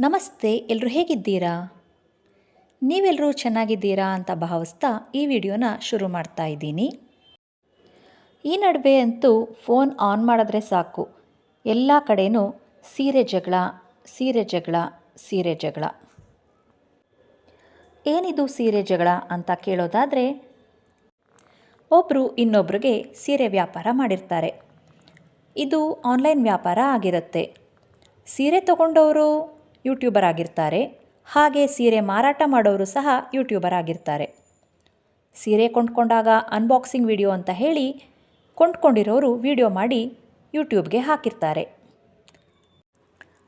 ನಮಸ್ತೆ ಎಲ್ಲರೂ ಹೇಗಿದ್ದೀರಾ? ನೀವೆಲ್ಲರೂ ಚೆನ್ನಾಗಿದ್ದೀರಾ ಅಂತ ಭಾವಿಸ್ತಾ ಈ ವಿಡಿಯೋನ ಶುರು ಮಾಡ್ತಾ ಇದ್ದೀನಿ. ಈ ನಡುವೆ ಅಂತೂ ಫೋನ್ ಆನ್ ಮಾಡಿದ್ರೆ ಸಾಕು. ಎಲ್ಲ ಕಡೆಯೂ ಸೀರೆ ಜಗಳ ಸೀರೆ ಜಗಳ ಸೀರೆ ಜಗಳ. ಏನಿದು ಸೀರೆ ಜಗಳ ಅಂತ ಕೇಳೋದಾದರೆ ಒಬ್ಬರು ಇನ್ನೊಬ್ರಿಗೆ ಸೀರೆ ವ್ಯಾಪಾರ ಮಾಡಿರ್ತಾರೆ. ಇದು ಆನ್ಲೈನ್ ವ್ಯಾಪಾರ ಆಗಿರುತ್ತೆ. ಸೀರೆ ತಗೊಂಡವರು ಯೂಟ್ಯೂಬರ್ ಆಗಿರ್ತಾರೆ. ಹಾಗೆ ಸೀರೆ ಮಾರಾಟ ಮಾಡೋರು ಸಹ ಯೂಟ್ಯೂಬರ್ ಆಗಿರ್ತಾರೆ. ಸೀರೆ ಕೊಂಡ್ಕೊಂಡಾಗ ಅನ್ಬಾಕ್ಸಿಂಗ್ ವಿಡಿಯೋ ಅಂತ ಹೇಳಿ ಕೊಂಡ್ಕೊಂಡಿರೋರು ವಿಡಿಯೋ ಮಾಡಿ ಯೂಟ್ಯೂಬ್ಗೆ ಹಾಕಿರ್ತಾರೆ.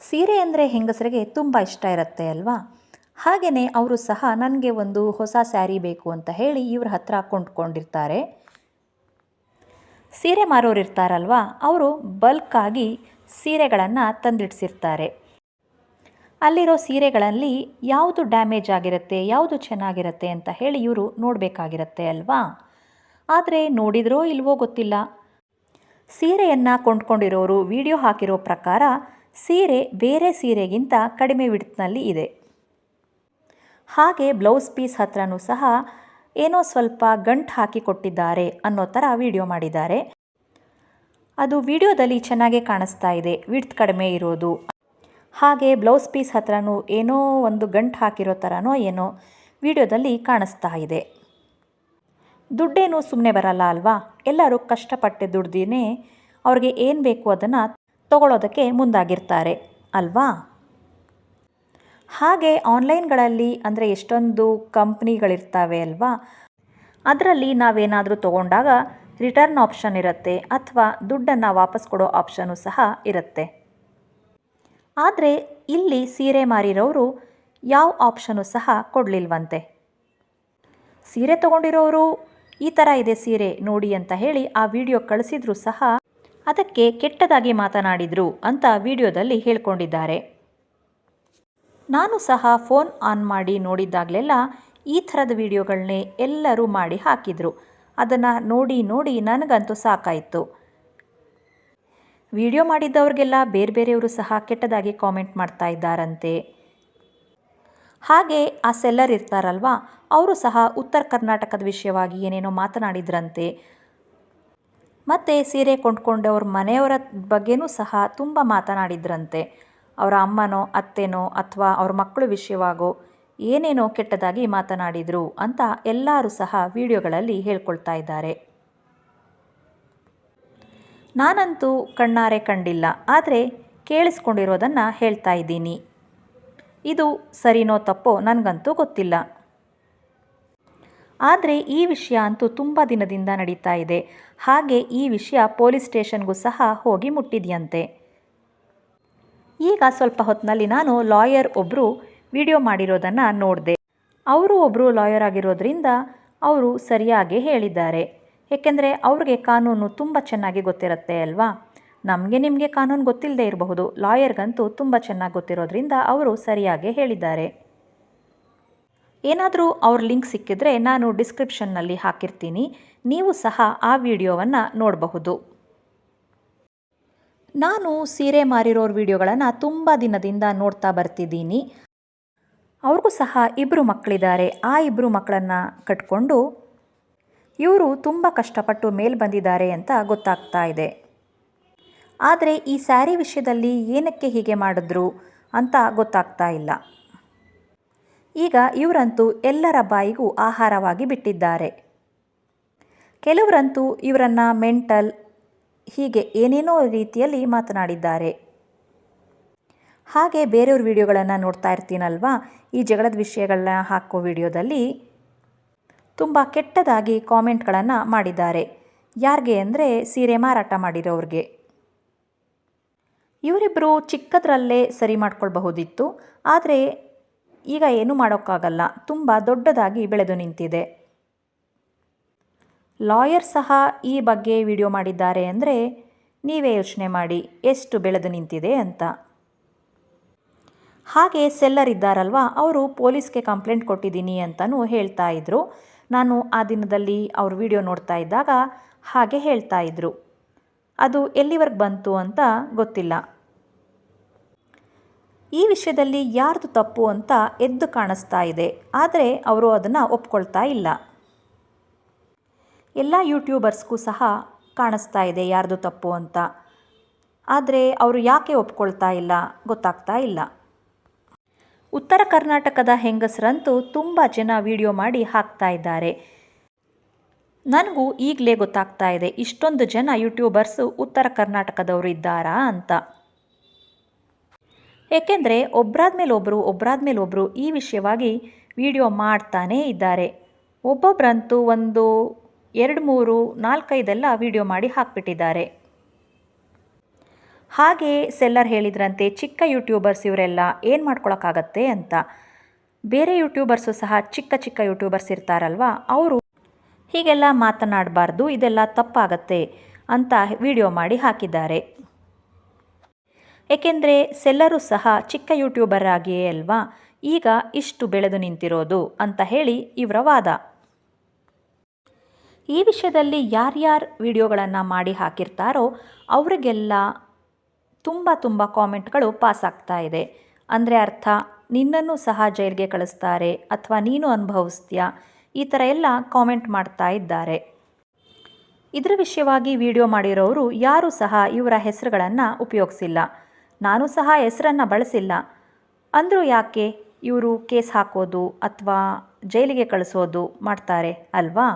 ಸೀರೆ ಅಂದರೆ ಹೆಂಗಸರಿಗೆ ತುಂಬ ಇಷ್ಟ ಇರುತ್ತೆ ಅಲ್ವಾ? ಹಾಗೆಯೇ ಅವರು ಸಹ ನನಗೆ ಒಂದು ಹೊಸ ಸ್ಯಾರಿ ಬೇಕು ಅಂತ ಹೇಳಿ ಇವ್ರ ಹತ್ರ ಕೊಂಡ್ಕೊಂಡಿರ್ತಾರೆ. ಸೀರೆ ಮಾರೋರು ಇರ್ತಾರಲ್ವಾ ಅವರು ಬಲ್ಕಾಗಿ ಸೀರೆಗಳನ್ನು ತಂದಿಡ್ಸಿರ್ತಾರೆ. ಅಲ್ಲಿರೋ ಸೀರೆಗಳಲ್ಲಿ ಯಾವುದು ಡ್ಯಾಮೇಜ್ ಆಗಿರುತ್ತೆ, ಯಾವುದು ಚೆನ್ನಾಗಿರುತ್ತೆ ಅಂತ ಹೇಳಿ ಇವರು ನೋಡಬೇಕಾಗಿರುತ್ತೆ ಅಲ್ವಾ? ಆದರೆ ನೋಡಿದ್ರೋ ಇಲ್ವೋ ಗೊತ್ತಿಲ್ಲ. ಸೀರೆಯನ್ನು ಕೊಂಡ್ಕೊಂಡಿರೋರು ವಿಡಿಯೋ ಹಾಕಿರೋ ಪ್ರಕಾರ ಸೀರೆ ಬೇರೆ ಸೀರೆಗಿಂತ ಕಡಿಮೆ ವಿಡ್ತ್ನಲ್ಲಿ ಇದೆ. ಹಾಗೆ ಬ್ಲೌಸ್ ಪೀಸ್ ಹತ್ರನೂ ಸಹ ಏನೋ ಸ್ವಲ್ಪ ಗಂಟು ಹಾಕಿ ಕೊಟ್ಟಿದ್ದಾರೆ ಅನ್ನೋ ಥರ ವಿಡಿಯೋ ಮಾಡಿದ್ದಾರೆ. ಅದು ವಿಡಿಯೋದಲ್ಲಿ ಚೆನ್ನಾಗೇ ಕಾಣಿಸ್ತಾ ಇದೆ, ವಿಡ್ತ್ ಕಡಿಮೆ ಇರೋದು. ಹಾಗೆ ಬ್ಲೌಸ್ ಪೀಸ್ ಹತ್ರನೂ ಏನೋ ಒಂದು ಗಂಟು ಹಾಕಿರೋ ಥರನೋ ಏನೋ ವಿಡಿಯೋದಲ್ಲಿ ಕಾಣಿಸ್ತಾ ಇದೆ. ದುಡ್ಡೇನು ಸುಮ್ಮನೆ ಬರಲ್ಲ ಅಲ್ವಾ? ಎಲ್ಲರೂ ಕಷ್ಟಪಟ್ಟು ದುಡ್ದಿನೇ ಅವ್ರಿಗೆ ಏನು ಬೇಕು ಅದನ್ನು ತಗೊಳ್ಳೋದಕ್ಕೆ ಮುಂದಾಗಿರ್ತಾರೆ, ಅಲ್ವಾ? ಹಾಗೆ ಆನ್ಲೈನ್ಗಳಲ್ಲಿ ಅಂದರೆ ಎಷ್ಟೊಂದು ಕಂಪ್ನಿಗಳಿರ್ತಾವೆ ಅಲ್ವಾ? ಅದರಲ್ಲಿ ನಾವೇನಾದರೂ ತಗೊಂಡಾಗ ರಿಟರ್ನ್ ಆಪ್ಷನ್ ಇರುತ್ತೆ ಅಥವಾ ದುಡ್ಡನ್ನು ವಾಪಸ್ ಕೊಡೋ ಆಪ್ಷನು ಸಹ ಇರುತ್ತೆ. ಆದರೆ ಇಲ್ಲಿ ಸೀರೆ ಮಾರಿರೋರು ಯಾವ ಆಪ್ಷನು ಸಹ ಕೊಡಲಿಲ್ವಂತೆ. ಸೀರೆ ತಗೊಂಡಿರೋರು ಈ ಥರ ಇದೆ ಸೀರೆ ನೋಡಿ ಅಂತ ಹೇಳಿ ಆ ವಿಡಿಯೋ ಕಳಿಸಿದ್ರೂ ಸಹ ಅದಕ್ಕೆ ಕೆಟ್ಟದಾಗಿ ಮಾತನಾಡಿದರು ಅಂತ ವಿಡಿಯೋದಲ್ಲಿ ಹೇಳ್ಕೊಂಡಿದ್ದಾರೆ. ನಾನು ಸಹ ಫೋನ್ ಆನ್ ಮಾಡಿ ನೋಡಿದ್ದಾಗಲೆಲ್ಲ ಈ ಥರದ ವಿಡಿಯೋಗಳನ್ನೇ ಎಲ್ಲರೂ ಮಾಡಿ ಹಾಕಿದರು. ಅದನ್ನು ನೋಡಿ ನೋಡಿ ನನಗಂತೂ ಸಾಕಾಯಿತು. ವಿಡಿಯೋ ಮಾಡಿದ್ದವ್ರಿಗೆಲ್ಲ ಬೇರೆ ಬೇರೆಯವರು ಸಹ ಕೆಟ್ಟದಾಗಿ ಕಾಮೆಂಟ್ ಮಾಡ್ತಾ ಇದ್ದಾರಂತೆ. ಹಾಗೆ ಆ ಸೆಲ್ಲರ್ ಇರ್ತಾರಲ್ವಾ, ಅವರು ಸಹ ಉತ್ತರ ಕರ್ನಾಟಕದ ವಿಷಯವಾಗಿ ಏನೇನೋ ಮಾತನಾಡಿದ್ರಂತೆ. ಮತ್ತು ಸೀರೆ ಕೊಂಡ್ಕೊಂಡವ್ರ ಮನೆಯವರ ಬಗ್ಗೆನೂ ಸಹ ತುಂಬ ಮಾತನಾಡಿದ್ರಂತೆ. ಅವರ ಅಮ್ಮನೋ, ಅತ್ತೆನೋ ಅಥವಾ ಅವ್ರ ಮಕ್ಕಳ ವಿಷಯವಾಗೋ ಏನೇನೋ ಕೆಟ್ಟದಾಗಿ ಮಾತನಾಡಿದರು ಅಂತ ಎಲ್ಲರೂ ಸಹ ವಿಡಿಯೋಗಳಲ್ಲಿ ಹೇಳ್ಕೊಳ್ತಾ ಇದ್ದಾರೆ. ನಾನಂತೂ ಕಣ್ಣಾರೆ ಕಂಡಿಲ್ಲ, ಆದರೆ ಕೇಳಿಸ್ಕೊಂಡಿರೋದನ್ನು ಹೇಳ್ತಾ ಇದ್ದೀನಿ. ಇದು ಸರಿನೋ ತಪ್ಪೋ ನನಗಂತೂ ಗೊತ್ತಿಲ್ಲ. ಆದರೆ ಈ ವಿಷಯ ಅಂತೂ ತುಂಬ ದಿನದಿಂದ ನಡೀತಾ ಇದೆ. ಹಾಗೆ ಈ ವಿಷಯ ಪೊಲೀಸ್ ಸ್ಟೇಷನ್ಗೂ ಸಹ ಹೋಗಿ ಮುಟ್ಟಿದೆಯಂತೆ. ಈಗ ಸ್ವಲ್ಪ ಹೊತ್ತಿನಲ್ಲಿ ನಾನು ಲಾಯರ್ ಒಬ್ಬರು ವಿಡಿಯೋ ಮಾಡಿರೋದನ್ನು ನೋಡಿದೆ. ಅವರು ಒಬ್ಬರು ಲಾಯರ್ ಆಗಿರೋದ್ರಿಂದ ಅವರು ಸರಿಯಾಗಿ ಹೇಳಿದ್ದಾರೆ. ಏಕೆಂದರೆ ಅವ್ರಿಗೆ ಕಾನೂನು ತುಂಬ ಚೆನ್ನಾಗಿ ಗೊತ್ತಿರುತ್ತೆ ಅಲ್ವಾ? ನಮಗೆ ನಿಮಗೆ ಕಾನೂನು ಗೊತ್ತಿಲ್ಲದೆ ಇರಬಹುದು. ಲಾಯರ್ಗಂತೂ ತುಂಬ ಚೆನ್ನಾಗಿ ಗೊತ್ತಿರೋದ್ರಿಂದ ಅವರು ಸರಿಯಾಗಿ ಹೇಳಿದ್ದಾರೆ. ಏನಾದರೂ ಅವ್ರ ಲಿಂಕ್ ಸಿಕ್ಕಿದ್ರೆ ನಾನು ಡಿಸ್ಕ್ರಿಪ್ಷನ್ನಲ್ಲಿ ಹಾಕಿರ್ತೀನಿ. ನೀವು ಸಹ ಆ ವಿಡಿಯೋವನ್ನು ನೋಡಬಹುದು. ನಾನು ಸೀರೆ ಮಾರಿರೋರ ವಿಡಿಯೋಗಳನ್ನು ತುಂಬ ದಿನದಿಂದ ನೋಡ್ತಾ ಬರ್ತಿದ್ದೀನಿ. ಅವ್ರಿಗೂ ಸಹ ಇಬ್ಬರು ಮಕ್ಕಳಿದ್ದಾರೆ ಆ ಇಬ್ಬರು ಮಕ್ಕಳನ್ನು ಕಟ್ಕೊಂಡು ಇವರು ತುಂಬ ಕಷ್ಟಪಟ್ಟು ಮೇಲ್ ಬಂದಿದ್ದಾರೆ ಅಂತ ಗೊತ್ತಾಗ್ತಾ ಇದೆ. ಆದರೆ ಈ ಸ್ಯಾರಿ ವಿಷಯದಲ್ಲಿ ಏನಕ್ಕೆ ಹೀಗೆ ಮಾಡಿದ್ರು ಅಂತ ಗೊತ್ತಾಗ್ತಾ ಇಲ್ಲ. ಈಗ ಇವರಂತೂ ಎಲ್ಲರ ಬಾಯಿಗೂ ಆಹಾರವಾಗಿ ಬಿಟ್ಟಿದ್ದಾರೆ. ಕೆಲವರಂತೂ ಇವರನ್ನು ಮೆಂಟಲ್, ಹೀಗೆ ಏನೇನೋ ರೀತಿಯಲ್ಲಿ ಮಾತನಾಡಿದ್ದಾರೆ. ಹಾಗೆ ಬೇರೆಯವ್ರ ವಿಡಿಯೋಗಳನ್ನು ನೋಡ್ತಾ ಇರ್ತೀನಲ್ವಾ? ಈ ಜಗಳದ ವಿಷಯಗಳನ್ನ ಹಾಕೋ ವಿಡಿಯೋದಲ್ಲಿ ತುಂಬ ಕೆಟ್ಟದಾಗಿ ಕಾಮೆಂಟ್ಗಳನ್ನು ಮಾಡಿದ್ದಾರೆ. ಯಾರಿಗೆ ಅಂದರೆ ಸೀರೆ ಮಾರಾಟ ಮಾಡಿರೋರಿಗೆ. ಇವರಿಬ್ಬರು ಚಿಕ್ಕದರಲ್ಲೇ ಸರಿ ಮಾಡ್ಕೊಳ್ಬಹುದಿತ್ತು. ಆದರೆ ಈಗ ಏನು ಮಾಡೋಕ್ಕಾಗಲ್ಲ. ತುಂಬ ದೊಡ್ಡದಾಗಿ ಬೆಳೆದು ನಿಂತಿದೆ. ಲಾಯರ್ ಸಹ ಈ ಬಗ್ಗೆ ವಿಡಿಯೋ ಮಾಡಿದ್ದಾರೆ ಅಂದರೆ ನೀವೇ ಯೋಚನೆ ಮಾಡಿ ಎಷ್ಟು ಬೆಳೆದು ನಿಂತಿದೆ ಅಂತ. ಹಾಗೆ ಸೆಲ್ಲರ್ ಇದ್ದಾರಲ್ವ, ಅವರು ಪೊಲೀಸ್ಗೆ ಕಂಪ್ಲೇಂಟ್ ಕೊಟ್ಟಿದ್ದೀನಿ ಅಂತಲೂ ಹೇಳ್ತಾ ಇದ್ರು. ನಾನು ಆ ದಿನದಲ್ಲಿ ಅವ್ರ ವಿಡಿಯೋ ನೋಡ್ತಾ ಇದ್ದಾಗ ಹಾಗೆ ಹೇಳ್ತಾ ಇದ್ದರು ಅದು ಎಲ್ಲಿವರೆಗೆ ಬಂತು ಅಂತ ಗೊತ್ತಿಲ್ಲ. ಈ ವಿಷಯದಲ್ಲಿ ಯಾರ್ದು ತಪ್ಪು ಅಂತ ಎದ್ದು ಕಾಣಿಸ್ತಾ ಇದೆ. ಆದರೆ ಅವರು ಅದನ್ನು ಒಪ್ಕೊಳ್ತಾ ಇಲ್ಲ. ಎಲ್ಲ ಯೂಟ್ಯೂಬರ್ಸ್ಗೂ ಸಹ ಕಾಣಿಸ್ತಾ ಇದೆ ಯಾರ್ದು ತಪ್ಪು ಅಂತ. ಆದರೆ ಅವರು ಯಾಕೆ ಒಪ್ಕೊಳ್ತಾ ಇಲ್ಲ ಗೊತ್ತಾಗ್ತಾ ಇಲ್ಲ. ಉತ್ತರ ಕರ್ನಾಟಕದ ಹೆಂಗಸರಂತೂ ತುಂಬ ಜನ ವಿಡಿಯೋ ಮಾಡಿ ಹಾಕ್ತಾ ಇದ್ದಾರೆ. ನನಗೂ ಈಗಲೇ ಗೊತ್ತಾಗ್ತಾ ಇದೆ, ಇಷ್ಟೊಂದು ಜನ ಯೂಟ್ಯೂಬರ್ಸು ಉತ್ತರ ಕರ್ನಾಟಕದವರು ಇದ್ದಾರಾ ಅಂತ. ಏಕೆಂದರೆ ಒಬ್ಬರಾದ್ಮೇಲೆ ಒಬ್ಬರು ಒಬ್ಬರು ಈ ವಿಷಯವಾಗಿ ವಿಡಿಯೋ ಮಾಡ್ತಾನೇ ಇದ್ದಾರೆ. ಒಬ್ಬೊಬ್ಬರಂತೂ ಒಂದು ಎರಡು ಮೂರು ನಾಲ್ಕೈದೆಲ್ಲ ವಿಡಿಯೋ ಮಾಡಿ ಹಾಕ್ಬಿಟ್ಟಿದ್ದಾರೆ. ಹಾಗೆ ಸೆಲ್ಲರ್ ಹೇಳಿದ್ರಂತೆ, ಚಿಕ್ಕ ಯೂಟ್ಯೂಬರ್ಸ್ ಇವರೆಲ್ಲ ಏನು ಮಾಡ್ಕೊಳಕ್ಕಾಗತ್ತೆ ಅಂತ. ಬೇರೆ ಯೂಟ್ಯೂಬರ್ಸು ಸಹ ಚಿಕ್ಕ ಚಿಕ್ಕ ಯೂಟ್ಯೂಬರ್ಸ್ ಇರ್ತಾರಲ್ವ, ಅವರು ಹೀಗೆಲ್ಲ ಮಾತನಾಡಬಾರ್ದು, ಇದೆಲ್ಲ ತಪ್ಪಾಗತ್ತೆ ಅಂತ ವಿಡಿಯೋ ಮಾಡಿ ಹಾಕಿದ್ದಾರೆ. ಏಕೆಂದರೆ ಸೆಲ್ಲರು ಸಹ ಚಿಕ್ಕ ಯೂಟ್ಯೂಬರ್ ಆಗಿಯೇ ಅಲ್ವಾ, ಈಗ ಇಷ್ಟು ಬೆಳೆದು ನಿಂತಿರೋದು ಅಂತ ಹೇಳಿ ಇವರ ವಾದ. ಈ ವಿಷಯದಲ್ಲಿ ಯಾರ್ಯಾರು ವಿಡಿಯೋಗಳನ್ನು ಮಾಡಿ ಹಾಕಿರ್ತಾರೋ ಅವರಿಗೆಲ್ಲ ತುಂಬ ತುಂಬ ಕಾಮೆಂಟ್ಗಳು ಪಾಸ್ ಆಗ್ತಾ ಇದೆ. ಅಂದರೆ ಅರ್ಥ, ನಿನ್ನನ್ನು ಸಹ ಜೈಲಿಗೆ ಕಳಿಸ್ತಾರೆ ಅಥವಾ ನೀನು ಅನುಭವಿಸ್ತೀಯಾ? ಈ ಥರ ಎಲ್ಲ ಕಾಮೆಂಟ್ ಮಾಡ್ತಾ ಇದ್ದಾರೆ. ಇದರ ವಿಷಯವಾಗಿ ವಿಡಿಯೋ ಮಾಡಿರೋರು ಯಾರೂ ಸಹ ಇವರ ಹೆಸರುಗಳನ್ನು ಉಪಯೋಗಿಸಿಲ್ಲ. ನಾನು ಸಹ ಹೆಸರನ್ನು ಬಳಸಿಲ್ಲ. ಅಂದರೂ ಯಾಕೆ ಇವರು ಕೇಸ್ ಹಾಕೋದು ಅಥವಾ ಜೈಲಿಗೆ ಕಳಿಸೋದು ಮಾಡ್ತಾರೆ ಅಲ್ವಾ?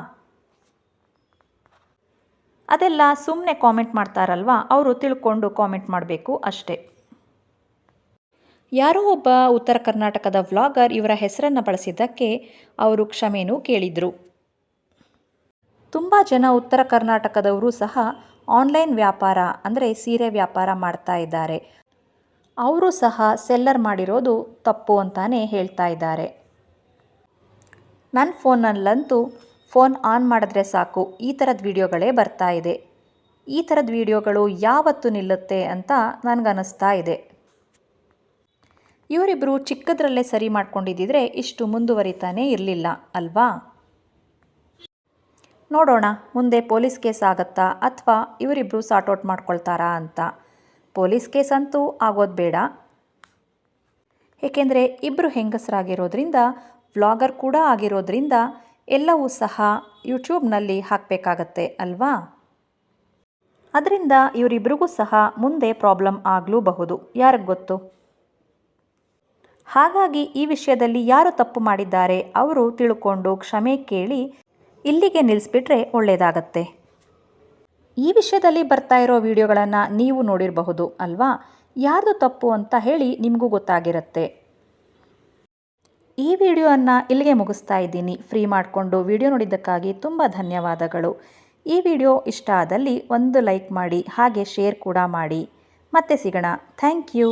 ಅದೆಲ್ಲ ಸುಮ್ಮನೆ ಕಾಮೆಂಟ್ ಮಾಡ್ತಾರಲ್ವಾ? ಅವರು ತಿಳ್ಕೊಂಡು ಕಾಮೆಂಟ್ ಮಾಡಬೇಕು ಅಷ್ಟೇ. ಯಾರೋ ಒಬ್ಬ ಉತ್ತರ ಕರ್ನಾಟಕದ ವ್ಲಾಗರ್ ಇವರ ಹೆಸರನ್ನು ಬಳಸಿದ್ದಕ್ಕೆ ಅವರು ಕ್ಷಮೆನೂ ಕೇಳಿದರು. ತುಂಬ ಜನ ಉತ್ತರ ಕರ್ನಾಟಕದವರು ಸಹ ಆನ್ಲೈನ್ ವ್ಯಾಪಾರ, ಅಂದರೆ ಸೀರೆ ವ್ಯಾಪಾರ ಮಾಡ್ತಾ ಇದ್ದಾರೆ. ಅವರು ಸಹ ಸೆಲ್ಲರ್ ಮಾಡಿರೋದು ತಪ್ಪು ಅಂತಾನೆ ಹೇಳ್ತಾ ಇದ್ದಾರೆ. ನನ್ನ ಫೋನಲ್ಲಂತೂ ಫೋನ್ ಆನ್ ಮಾಡಿದ್ರೆ ಸಾಕು. ಈ ಥರದ ವಿಡಿಯೋಗಳೇ ಬರ್ತಾ ಇದೆ. ಈ ಥರದ ವಿಡಿಯೋಗಳು ಯಾವತ್ತು ನಿಲ್ಲುತ್ತೆ ಅಂತ ನನಗನ್ನಿಸ್ತಾ ಇದೆ. ಇವರಿಬ್ಬರು ಚಿಕ್ಕದ್ರಲ್ಲೇ ಸರಿ ಮಾಡ್ಕೊಂಡಿದ್ದಿದ್ರೆ ಇಷ್ಟು ಮುಂದುವರಿತಾನೇ ಇರಲಿಲ್ಲ, ಅಲ್ವಾ? ನೋಡೋಣ, ಮುಂದೆ ಪೊಲೀಸ್ ಕೇಸ್ ಆಗುತ್ತಾ ಅಥವಾ ಇವರಿಬ್ಬರು ಸಾರ್ಟ್ಔಟ್ ಮಾಡ್ಕೊಳ್ತಾರಾ ಅಂತ. ಪೊಲೀಸ್ ಕೇಸ್ ಅಂತೂ ಆಗೋದು ಬೇಡ. ಏಕೆಂದರೆ ಇಬ್ಬರು ಹೆಂಗಸರಾಗಿರೋದ್ರಿಂದ, ವ್ಲಾಗರ್ ಕೂಡ ಆಗಿರೋದ್ರಿಂದ ಎಲ್ಲವೂ ಸಹ ಯೂಟ್ಯೂಬ್ನಲ್ಲಿ ಹಾಕಬೇಕಾಗತ್ತೆ ಅಲ್ವಾ? ಅದರಿಂದ ಇವರಿಬ್ಬರಿಗೂ ಸಹ ಮುಂದೆ ಪ್ರಾಬ್ಲಮ್ ಆಗಲೂಬಹುದು. ಯಾರಿಗೆ ಗೊತ್ತು? ಹಾಗಾಗಿ ಈ ವಿಷಯದಲ್ಲಿ ಯಾರು ತಪ್ಪು ಮಾಡಿದ್ದಾರೆ ಅವರು ತಿಳ್ಕೊಂಡು ಕ್ಷಮೆ ಕೇಳಿ ಇಲ್ಲಿಗೆ ನಿಲ್ಲಿಸ್ಬಿಟ್ರೆ ಒಳ್ಳೆಯದಾಗತ್ತೆ ಈ ವಿಷಯದಲ್ಲಿ ಬರ್ತಾ ಇರೋ ವಿಡಿಯೋಗಳನ್ನು ನೀವು ನೋಡಿರಬಹುದು ಅಲ್ವಾ? ಯಾರ್ದು ತಪ್ಪು ಅಂತ ಹೇಳಿ ನಿಮಗೂ ಗೊತ್ತಾಗಿರುತ್ತೆ. ಈ ವಿಡಿಯೋವನ್ನು ಇಲ್ಲಿಗೆ ಮುಗಿಸ್ತಾ ಇದ್ದೀನಿ. ಫ್ರೀ ಮಾಡಿಕೊಂಡು ವಿಡಿಯೋ ನೋಡಿದ್ದಕ್ಕಾಗಿ ತುಂಬ ಧನ್ಯವಾದಗಳು. ಈ ವಿಡಿಯೋ ಇಷ್ಟ ಆದಲ್ಲಿ ಒಂದು ಲೈಕ್ ಮಾಡಿ, ಹಾಗೆ ಶೇರ್ ಕೂಡ ಮಾಡಿ. ಮತ್ತೆ ಸಿಗೋಣ. Thank you.